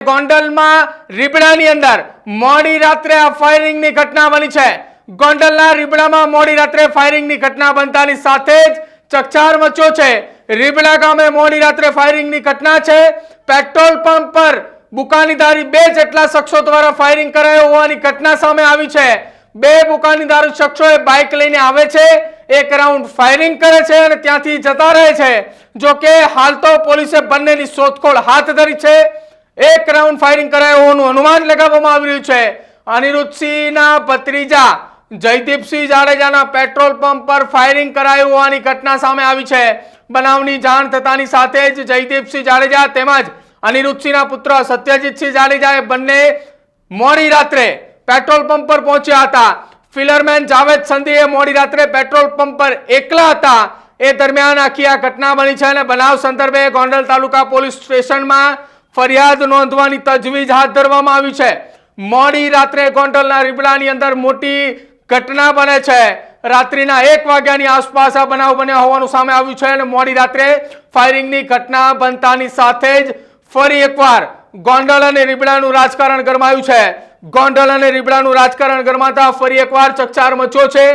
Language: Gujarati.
ગોંડલમાં રીબડાની અંદર મોડી રાત્રે આ ફાયરિંગની ઘટના બની છે. ગોંડલના રીબડામાં મોડી રાત્રે ફાયરિંગની ઘટના બનતાની સાથે જ ચકચાર મચ્યો છે. રીબડા ગામે મોડી રાત્રે ફાયરિંગની ઘટના છે. પેટ્રોલ પંપ પર બુકાનીદારી બે જેટલા શખ્સો દ્વારા ફાયરિંગ કરાયો હોવાની ઘટના સામે આવી છે. બે બુકાનીદાર શખ્સોએ બાઇક લઈને આવે છે. એક રાઉન્ડ ફાયરિંગ કરે છે અને ત્યાંથી જતા રહે છે. જો કે હાલ તો પોલીસે બંનેની શોધખોળ હાથ ધરી છે. એક રાઉન્ડ ફાયરિંગ કરાયું. હોવાનું અનુમાન લગાવવામાં આવી રહ્યું છે. અનિરુદ્ધસિંહના ભત્રીજા જયદીપસિંહ જાડેજાના પેટ્રોલ પંપ પર ફાયરિંગ કરાયું હોવાની ઘટના સામે આવી છે. બનાવની જાણ થતાની સાથે જ જયદીપસિંહ જાડેજા તેમજ અનિરુદ્ધસિંહના પુત્ર સત્યજીતસિંહ જાડેજાએ બંને મોડી રાત્રે પેટ્રોલ પંપ પર પહોંચ્યા હતા. ફિલરમેન જાવેદ સંધીએ મોડી રાત્રે પેટ્રોલ પંપ પર એકલા હતા. એ દરમિયાન આખી આ ઘટના બની છે અને બનાવ સંદર્ભે ગોંડલ તાલુકા પોલીસ સ્ટેશનમાં ફરિયાદ નોંધવાની તજવીજ હાથ ધરવામાં આવી છે. મોડી રાત્રે ગોંડલના રીબડાની અંદર મોટી ઘટના બને છે. રાત્રિના એક વાગ્યાની આસપાસ આ બનાવ બન્યા હોવાનું સામે આવ્યું છે અને મોડી રાત્રે ફાયરિંગની ઘટના બનતાની સાથે જ ફરી એકવાર ગોંડલ અને રીબડાનું રાજકારણ ગરમાયું છે. ગોંડલ અને રીબડાનું રાજકારણ ગરમાતા ફરી એકવાર ચકચાર મચ્યો છે.